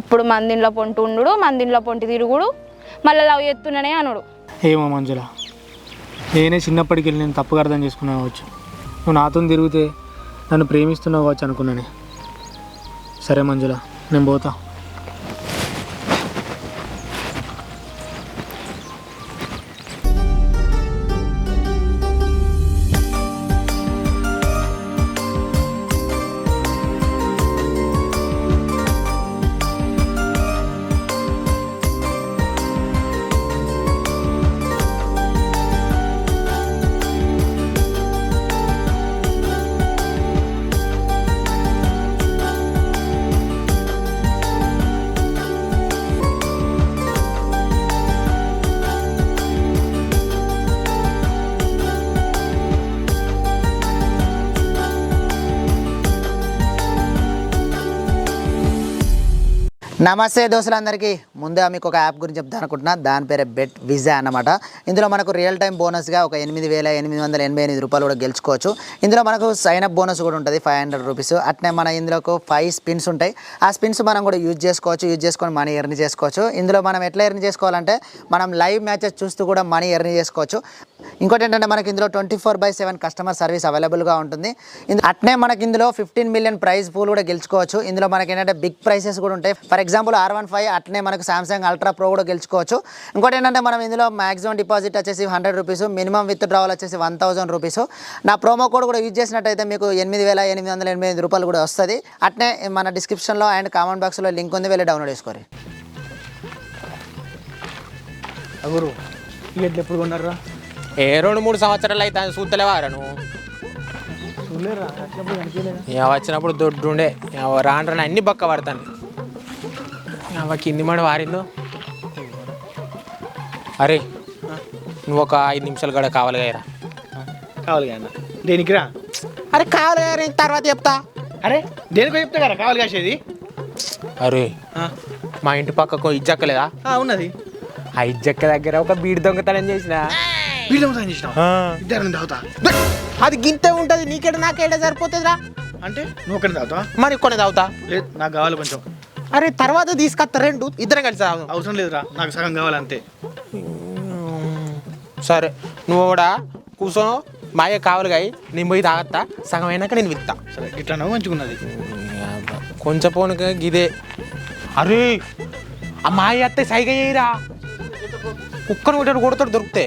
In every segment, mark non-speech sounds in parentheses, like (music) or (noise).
ఎప్పుడు మందింట్లో పొంటి ఉండు మందింట్లో పొంటి తిరుగుడు మళ్ళీ లవ్ ఎత్తుననే అనుడు. ఏమో మంజుల నేనే చిన్నప్పటికి వెళ్ళి నేను తప్పుగా అర్థం చేసుకున్నా కావచ్చు. నువ్వు నాతో తిరిగితే నన్ను ప్రేమిస్తున్నావు కావచ్చు అనుకున్నానే. సరే మంజుల నేను పోతా. నమస్తే దోస్తులందరికీ. ముందే మీకు ఒక యాప్ గురించి చెప్తాను అనుకుంటున్నా. దాని పేరే బెట్ విజా అన్నమాట. ఇందులో మనకు రియల్ టైం బోనస్గా ఒక ఎనిమిది వేల ఎనిమిది వందల ఎనభై ఎనిమిది రూపాయలు కూడా గెలుచుకోవచ్చు. ఇందులో మనకు సైన్ అప్ బోనస్ కూడా ఉంటుంది ఫైవ్ హండ్రెడ్ రూపీస్ అట్నే మన ఇందులో ఫైవ్ స్పిన్స్ ఉంటాయి. ఆ స్పిన్స్ మనం కూడా యూజ్ చేసుకోవచ్చు యూజ్ చేసుకొని మనీ ఎర్న్ చేసుకోవచ్చు. ఇందులో మనం ఎట్లా ఎర్న్ చేసుకోవాలంటే మనం లైవ్ మ్యాచెస్ చూస్తూ కూడా మనీ ఎర్న్ చేసుకోవచ్చు. ఇంకోటి ఏంటంటే మనకి ఇందులో twenty four by seven customer service అవైలబుల్గా ఉంటుంది. ఇందు- అట్నే మనకి ఇందులో ఫిఫ్టీన్ మిలియన్ ప్రైజ్ పూల్ కూడా గెలుచుకోవచ్చు. ఇందులో మనకి ఏంటంటే బిగ్ ప్రైసెస్ కూడా ఉంటాయి. For example R one five అట్నే మనకు సామ్సంగ్ అల్ట్రా ప్రో కూడా గెలుచుకోవచ్చు. ఇంకోటి ఏంటంటే మనం ఇందులో మాక్సిమం డిపాజిట్ వచ్చేసి hundred rupees minimum withdrawal వచ్చేసి వన్ థౌసండ్ రూపీస్ నా ప్రోమో కోడ్ కూడా యూజ్ చేసినట్టయితే మీకు ఎనిమిది వేల ఎనిమిది వందల ఎనభై ఐదు రూపాయలు కూడా వస్తుంది. అట్నే మన డిస్క్రిప్షన్లో అండ్ కామెంట్ బాక్స్లో లింక్ ఉంది వెళ్ళి డౌన్లోడ్ చేసుకోరు. ఎడ్లు ఎప్పుడు కొన్నారా ఏ రెండు మూడు సంవత్సరాలు అయితే చూస్తలేవారా నువ్వు? వచ్చినప్పుడు దొడ్డు ఉండే ఇక రాను రాను అన్ని బక్క పడతాను. అవ కింది మడి వారిందో అరే నువ్వు ఒక ఐదు నిమిషాలు కూడా కావాలి కదరా కావాలి అన్న. దేనికి రా? అరే కావాలి కదా తర్వాత చెప్తా. అరే దేనికో చెప్తా కదా కావాలి కాసేది అరే మా ఇంటి పక్కకు ఇజ్జక్కలేదా? ఉన్నది. ఆ ఇజ్జక్క దగ్గర ఒక బీడి దొంగతనం చేసిన. వీళ్ళు ఏమో చేసినావు ఇద్దరు తాగుతా. అది గింతే ఉంటుంది నీకేడ నాకేడ సరిపోతుందిరా. అంటే నువ్వు ఒకరిని తాగుతావా? మరి కొన్ని తాగుతా. లేదు నాకు కావాలి కొంచెం. అరే తర్వాత తీసుకొస్తా రెండు. ఇద్దరం కలిసి తాగుదాం. అవసరం లేదురా నాకు సగం కావాలి అంతే. సరే నువ్వు కూడా కూర్చో మాయ కావాలి కాయి నేను పోయి తాగత్తా సగం అయినాక నేను విత్తా. సరే గిట్లా నవ్వు మంచిగున్నది కొంచెం పోనుక గిదే. అరే ఆ మాయ అత్తే సైగ చేయరా? కుక్కను కొట్టాడు కొడతాడు దొరికితే.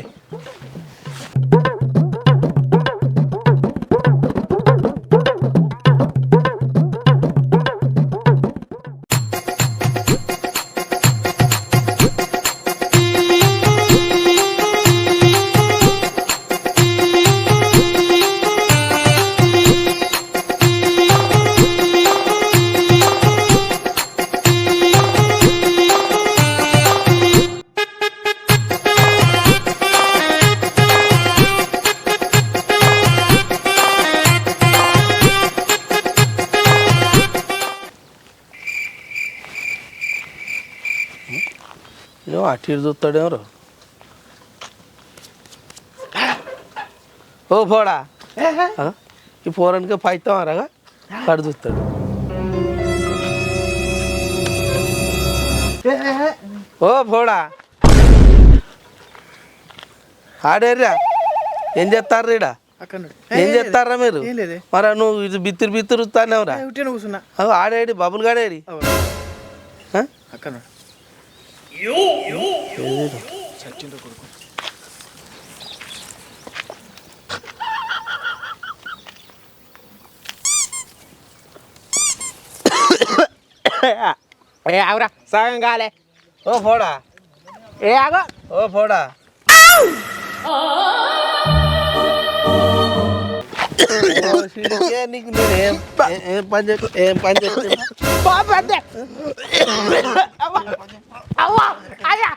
ఏమో అటు ఇటు చూస్తాడేమో ఓ పోడా? ఈ పోరానికి పైతాం రగా పడి చూస్తాడు ఓ పోడా. ఆడేర్రా. ఏం చేస్తారు రీడా అక్కడ ఏం చేస్తారా మీరు? మరి నువ్వు ఇది బిత్తిరి బిత్తిరి తానేవరా ఉట్టిన కూర్చున్నా. ఆడేడి బబుల్ గాడేడి. ఆ? అక్కడ ఏ ఆగురా. సగం కాలే. ఓ పోడా ఏ ఆగో. ఓ పోడా నీకు ఏం పని చేస్తా ఏం పని అవ్వ. అయ్యా.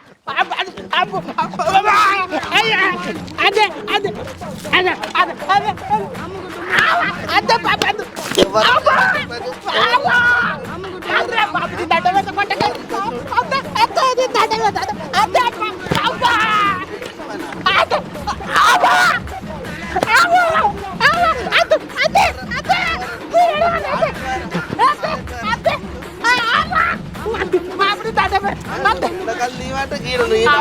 আদে বাবা ఈడ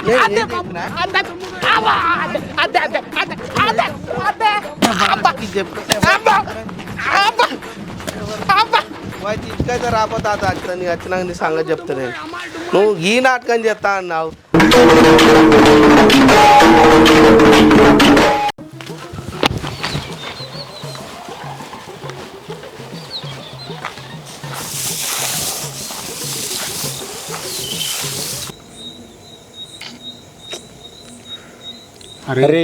నువ్వు ఈ నాటకం వాటి ఇంటికైతే రాకపోతే అది వచ్చిన నీకు వచ్చినాక నీ సంగతి చెప్తా నేను నువ్వు ఈ నాటకం చేస్తా అన్నావు అరే.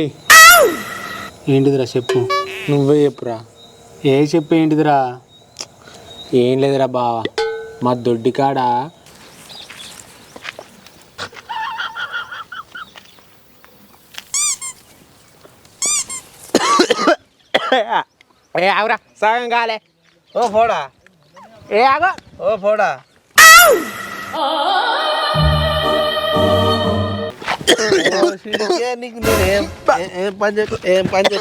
ఏంటిదిరా చెప్పు. నువ్వే చెప్పురా. ఏ చెప్పు ఏంటిదిరా? ఏం లేదురా బావ. మా దొడ్డి కాడ? ఏ ఆగురా. సగం కాలే. ఓ పోడా ఏ ఆగో. ఓ పోడా ఓ సిడికే నీకు నేను ఏం ఏం పని ఏం పని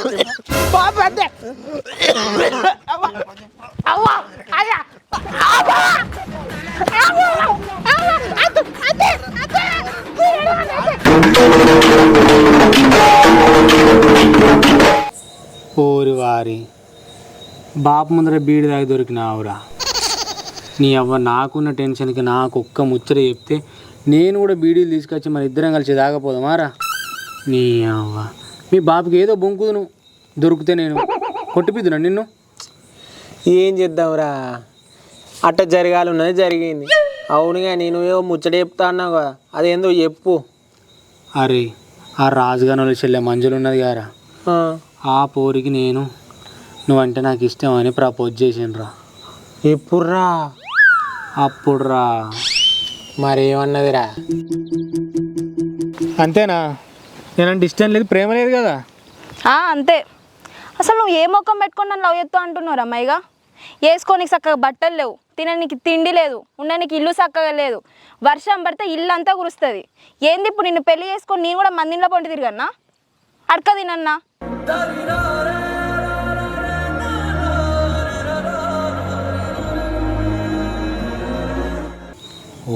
ఓరి వారి బాపు ముందర బీడి దాగి దొరికినావురా. నీ అవ్వ నాకున్న టెన్షన్కి నాకు ఒక్క ముచ్చట చెప్తే నేను కూడా బీడీలు తీసుకొచ్చి మన ఇద్దరం కలిసి దాగపోదామారా నీ అవ్వ. మీ బాపుకి ఏదో బొంకుదును దొరికితే నేను కొట్టిపిద్దునా నిన్ను? ఏం చేద్దాంరా? అట్ట జరగాలి ఉన్నది జరిగింది. అవునుగా నేను ఏవో ముచ్చట చెప్తా అన్నావు కదా అదేందో చెప్పు. అరే ఆ రాజుగానుల చెల్లె మంజులు ఉన్నది గారా. ఆ, పోరికి నేను నువ్వంటే నాకు ఇష్టం అని ప్రపోజ్ చేసిండ్రా. ఎప్పుడురా? అప్పుడు రా మరేమన్నదిరా? అంతేనా? నేనంటే ఇష్టం లేదు ప్రేమ లేదు కదా? ఆ, అంతే. అసలు నువ్వు ఏ ముఖం పెట్టుకొని నన్ను లవ్ చేస్తావు అంటున్నావు అమ్మాయిగా? వేసుకోనికి చక్కగా బట్టలు లేవు. తినడానికి తిండి లేదు. ఉండడానికి ఇల్లు చక్కగా లేదు. వర్షం పడితే ఇల్లు అంతా కురుస్తుంది. ఏంది ఇప్పుడు నిన్ను పెళ్ళి చేసుకొని నేను కూడా మందిలో పొంటి తిరిగన్నా? అడక తినన్నా?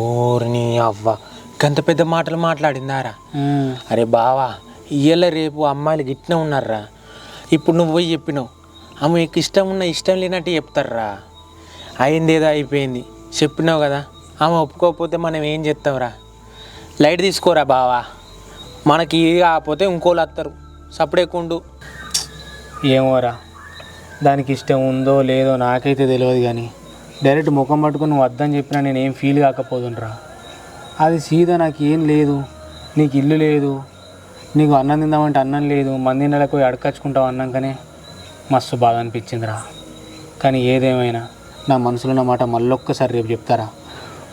ఓరిని అవ్వ. గంత పెద్ద మాటలు మాట్లాడిందారా. అరే బావా ఇయ్యాల రేపు అమ్మాయిలు గిట్నే ఉన్నారా ఇప్పుడు నువ్వు పోయి చెప్పినావు. ఆమెకు ఇష్టం ఉన్న ఇష్టం లేనట్టు చెప్తారా అయింది ఏదో అయిపోయింది. చెప్పినావు కదా ఆమె ఒప్పుకోకపోతే మనం ఏం చేస్తాంరా? లైట్ తీసుకోరా బావా? మనకి ఇది కాకపోతే ఇంకోళ్ళు వస్తారు. సపడేకుండు ఏమోరా దానికి ఇష్టం ఉందో లేదో నాకైతే తెలియదు కానీ డైరెక్ట్ ముఖం పట్టుకుని నువ్వు వద్దని చెప్పినా నేను ఏం ఫీల్ కాకపోదునరా. అది సీదా నాకు ఏం లేదు. నీకు ఇల్లు లేదు. నీకు అన్నం తిందామంటే అన్నం లేదు. మంది నెలకు పోయి అడకచ్చుకుంటావు అన్నాకనే మస్తు బాధ అనిపించిందిరా. కానీ ఏదేమైనా నా మనసులో ఉన్న మాట మళ్ళొక్కసారి రేపు చెప్తారా?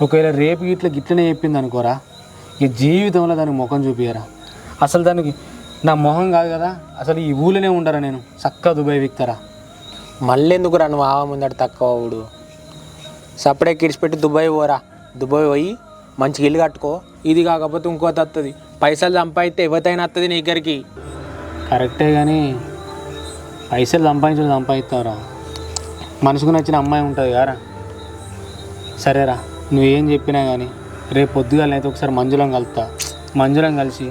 ఒకవేళ రేపు ఇట్లా గిట్లనే చెప్పింది అనుకోరా ఈ జీవితంలో దానికి ముఖం చూపియరా అసలు దానికి నా మొహం కాదు కదా అసలు ఈ ఊళ్ళోనే ఉండరా నేను? చక్కగా దుబాయ్ విక్తారా? మళ్ళీ ఎందుకు రాను ఆవ ముందట తక్కువ ఊడు సపడే కిడిచిపెట్టి దుబాయ్ పోరా. దుబాయ్ పోయి మంచిగా ఇల్లు కట్టుకో. ఇది కాకపోతే ఇంకోటి వస్తుంది పైసలు సంపాదిస్తే ఎవరితైనా వస్తుంది నీ దగ్గరికి? కరెక్టే కానీ పైసలు సంపాదించడం సంపాదిస్తావురా. మనసుకు నచ్చిన అమ్మాయి ఉంటుంది కారా సరేరా నువ్వేం చెప్పినా కానీ రేపు పొద్దుగాల అయితే ఒకసారి మంజులం కలుపుతా మంజులం కలిసి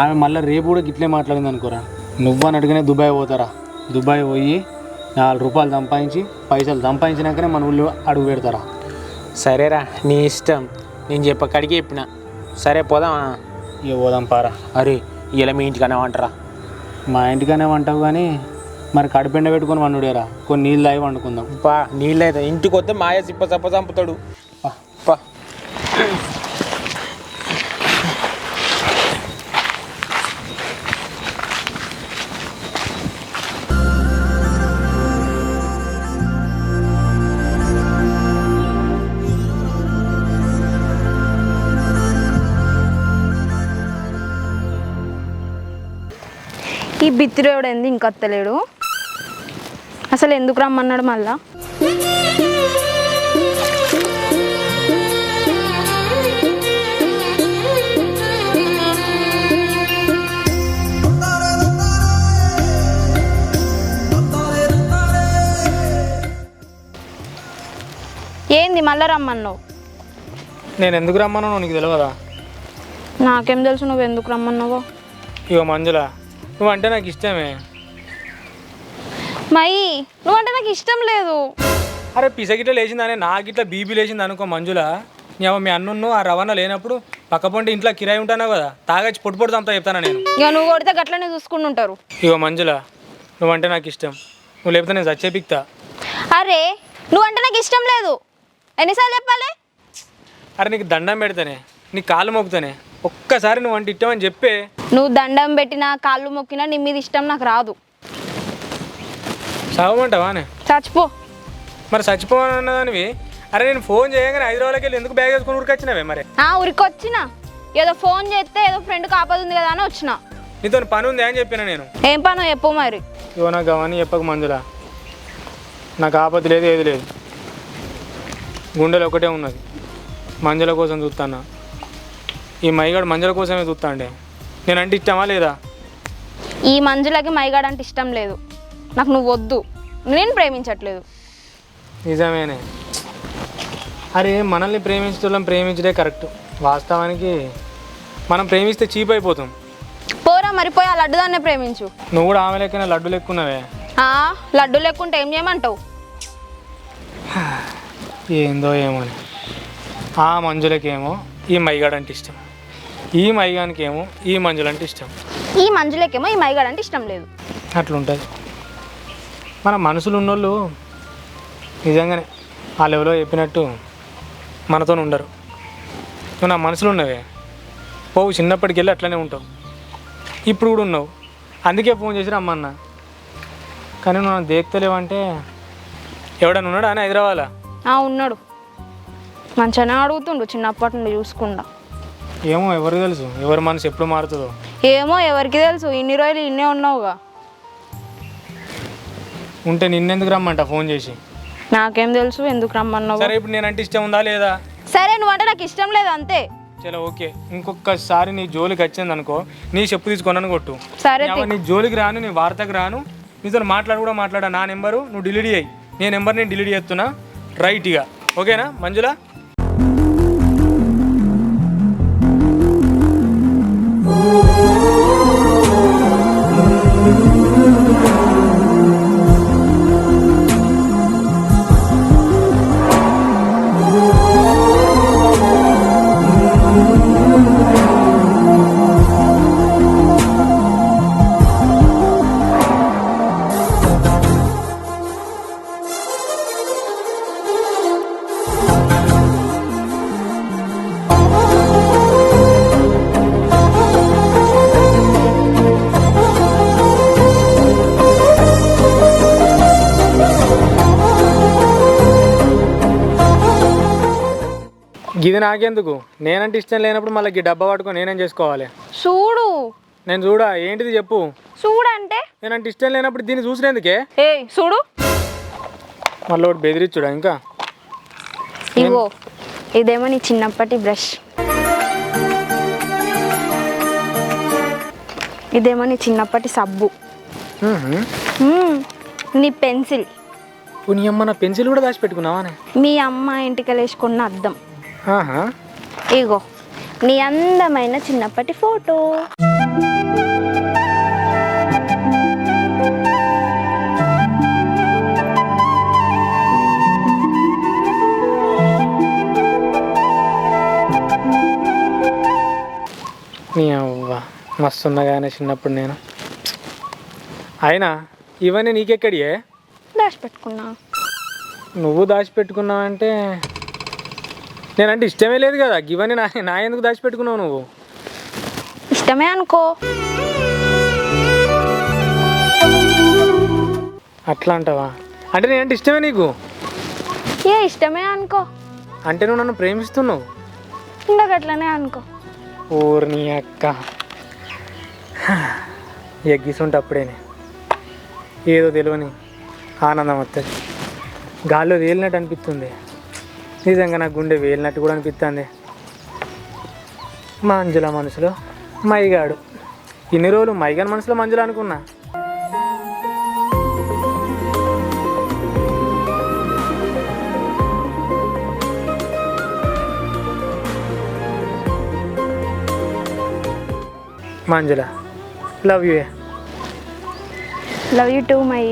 ఆమె మళ్ళీ రేపు కూడా గిట్లే మాట్లాడింది అనుకోరా నువ్వని అడిగినే దుబాయ్ పోతారా. దుబాయ్ పోయి నాలుగు రూపాయలు సంపాదించి పైసలు సంపాదించినాకనే మన ఊళ్ళో అడుగు పెడతారా? సరేరా నీ ఇష్టం. నేను చెప్పక్కడికి చెప్పిన. సరే పోదామా? ఇక పోదాం పారా. అరే ఇలా మీ ఇంటికి అనవంటరా మా ఇంటికనే వంటావు కానీ మరి కడుపెండ పెట్టుకొని వండుడేరా? కొన్ని నీళ్ళు తాగి వండుకుందాం. పా నీళ్ళైతే ఇంటికి వస్తే మాయ సిప్ప సప్ప చంపుతాడు. పా, బిత్తిరేవుడు ఏంది? ఇంకా వత్తలేడు అసలు ఎందుకు రమ్మన్నాడు మళ్ళా? మళ్ళీ రమ్మన్నావు? నేను ఎందుకు రమ్మన్నానో నీకు తెలియదా నాకేం తెలుసు నువ్వు ఎందుకు రమ్మన్నావో? ఇగో మంజుల నువ్వంటే నాకు ఇష్టమే. మై నువ్వంటే నాకు ఇష్టం లేదు. అరే పిసగిట్ల లేచిందనే నాకు ఇట్లా బీబీ లేచింది అనుకో మంజుల. నేను మీ అన్నున్ను ఆ రవాణా లేనప్పుడు పక్కపొంటి ఇంట్లో కిరాయి ఉంటాను కదా తాగొచ్చి పొట్టు పొట్టు చంపుతా చెప్తాను నేను. ఇక నువ్వు కొడితే గట్లనే చూసుకుని ఉంటారు ఇగో మంజుల నువ్వంటే నాకు ఇష్టం. నువ్వు లేకపోతే నేను చచ్చే పిక్తా. అరే నువ్వంటే నాకు ఇష్టం లేదు. ఎన్నిసార్లు చెప్పాలి? అరే నీకు దండం పెడతానే నీ కాళ్ళు మొక్కుతానే ఒక్కసారి నువ్వు అంటే ఇష్టమని చెప్పే. నువ్వు దండం పెట్టినా కాళ్ళు మొక్కినా నీ మీద ఇష్టం నాకు రాదు. చచ్చిపో. మరి చచ్చిపోవాలని అన్నదానివి? అరే నేను ఫోన్ చేయగానే హైదరాబాద్కి వెళ్ళి ఎందుకు బ్యాగ్ వేసుకొని ఊరికొచ్చినావే మరి? ఆ ఊరికి వచ్చిన. ఏదో ఫోన్ చేస్తే ఏదో ఫ్రెండ్కి ఆపదుంది కదా అని వచ్చిన. నీతో పని ఉంది అని చెప్పిన నేను? ఏం పనో చెప్పు మరి. ఇవో నాకు అవన్నీ చెప్పక మందులా నాకు ఆపద లేదు ఏది లేదు. గుండెలు ఒకటే ఉన్నది. మంజుల కోసం చూస్తాను ఈ మైగాడు మంజుల కోసమే చూస్తాండే నేనంటే ఇష్టమా లేదా? ఈ మంజులకి మైగాడ్ అంటే ఇష్టం లేదు. నాకు నువ్వు వద్దు. నేను ప్రేమించట్లేదు. నిజమేనే. అరే మనల్ని ప్రేమించడం ప్రేమించడే కరెక్ట్. వాస్తవానికి మనం ప్రేమిస్తే చీప్ అయిపోతాం పోరా మరిపోయి ఆ లడ్డుదాన్నే ప్రేమించు. నువ్వు కూడా ఆమె లెక్కనే లడ్డు లెక్కున్నావే. ఆ లడ్డు లేకుంటే ఏం చేయమంటావు? (sighs) ఏందో ఏమోని ఆ మంజులకేమో ఈ మైగాడు అంటే ఇష్టం. ఈ మైగానికేమో ఈ మంజులు అంటే ఇష్టం. ఈ మంజులకేమో ఈ మైగాడ్ అంటే ఇష్టం లేదు. అట్లుంటుంది. మన మనసులు ఉన్నోళ్ళు నిజంగానే ఆ లెవెల్లో చెప్పినట్టు మనతో ఉండరు. నువ్వు నా మనసులో ఉన్నవే పోవు చిన్నప్పటికి వెళ్ళి అట్లనే ఉంటావు. ఇప్పుడు కూడా ఉన్నావు. అందుకే ఫోన్ చేసి రమ్మన్నా కానీ నన్ను దేక్తలేవంటే ఎవడన్నా ఉన్నాడా అని హైదరాబాద్లో? ఆ ఉన్నాడు. మంచిగానే అడుగుతుండు చిన్నప్పటి నుండి చూసుకుండా ఏమో ఎవరికి తెలుసు? ఎవరి మనసు ఎప్పుడు మారుతుందో. ఏమో ఎవరికి తెలుసు? ఇన్ని రోజులు ఇన్నే ఉన్నావుగా. ఉంటే నిన్నెందుకు రమ్మంట ఫోన్ చేసి? నాకేం తెలుసు ఎందుకు రమ్మన్నావు? సరే ఇప్పుడు నేనంటే ఇష్టం ఉందా లేదా? సరే నువ్వంటే నాకు ఇష్టం లేదు అంతే. చలో ఓకే. ఇంకొకసారి నీ జోలికి వచ్చింది అనుకో నీ చెప్పు తీసుకొనని కొట్టు. సరే నీ జోలికి రాను నీ వార్తకు రాను నీతో మాట్లాడు కూడా మాట్లాడా నా నెంబరు నువ్వు డిలీట్ చేయి. నీ నెంబర్ నేను డిలీట్ చేస్తున్నా రైట్గా ఓకేనా మంజుల? గిది నాకెందుకు? నేనంటే ఇష్టం లేనప్పుడు మళ్ళీ ఈ డబ్బా పట్టుకొని నేనేం చేసుకోవాలి? చూడు. నేను చూడా? ఏంటిది చెప్పు? చూడంటే. నేనంటే ఇష్టం లేనప్పుడు దీన్ని చూసినందుకే? ఏ చూడు. మళ్ళీ ఒకటి బెదిరించుడా ఇంకా? ఇగో ఇదేమో నీ చిన్నప్పటి బ్రష్. ఇదేమో నీ చిన్నప్పటి సబ్బు. మ్మ్. నీ పెన్సిల్. నీ అమ్మ నా పెన్సిల్ కూడా దాచిపెట్టుకున్నావానే? మీ అమ్మ ఇంటికలేసుకున్న అద్దం. ఆహా ఇగో నీ అందమైన చిన్నప్పటి ఫోటో. నీ అవ్వ చిన్నప్పుడు నేను. అయినా ఇవన్నీ నీకెక్కడియే? దాచిపెట్టుకున్నా. నువ్వు దాచిపెట్టుకున్నావంటే నేనంటే ఇష్టమే లేదు కదా. ఇవన్నీ నా నా ఎందుకు దాచిపెట్టుకున్నావు నువ్వు? ఇష్టమే అనుకో. అట్లా అంటావా? అంటే నేనంటే ఇష్టమే నీకు? ఏ ఇష్టమే అనుకో. అంటే నువ్వు నన్ను ప్రేమిస్తున్నావు? ఉండగట్లనే అనుకో. ఊరిని అక్క. ఎగ్గిసుంటే అప్పుడేనే ఏదో తెలియని ఆనందం వస్తుంది గాల్లో వేలినట్టు అనిపిస్తుంది నిజంగా నాకు గుండె వేలినట్టు కూడా అనిపిస్తుంది మంజుల మనసులో మైగాడు. ఇన్ని రోజులు మైగాని మనసులో మంజుల అనుకున్నా. Manjula love you love you too my.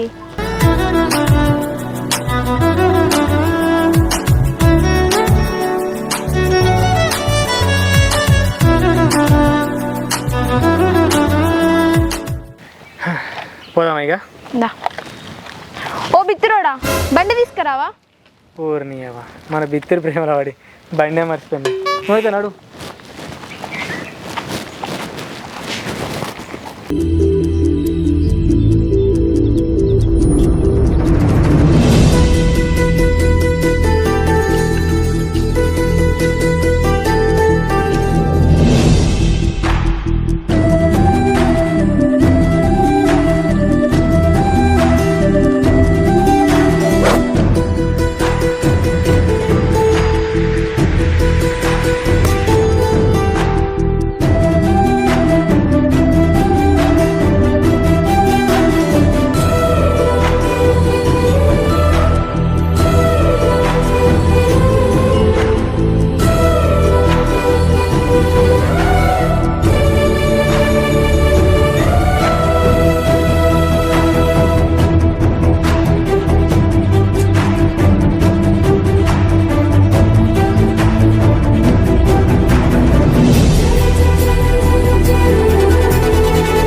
పోదామా ఇక? దా. ఓ బిత్తురోడా బండి తీసుకురావా? అవ్వ మన బిత్తిరి ప్రేమలో వాడి బండే మర్చిపోయింది. నువ్వైతే నడు.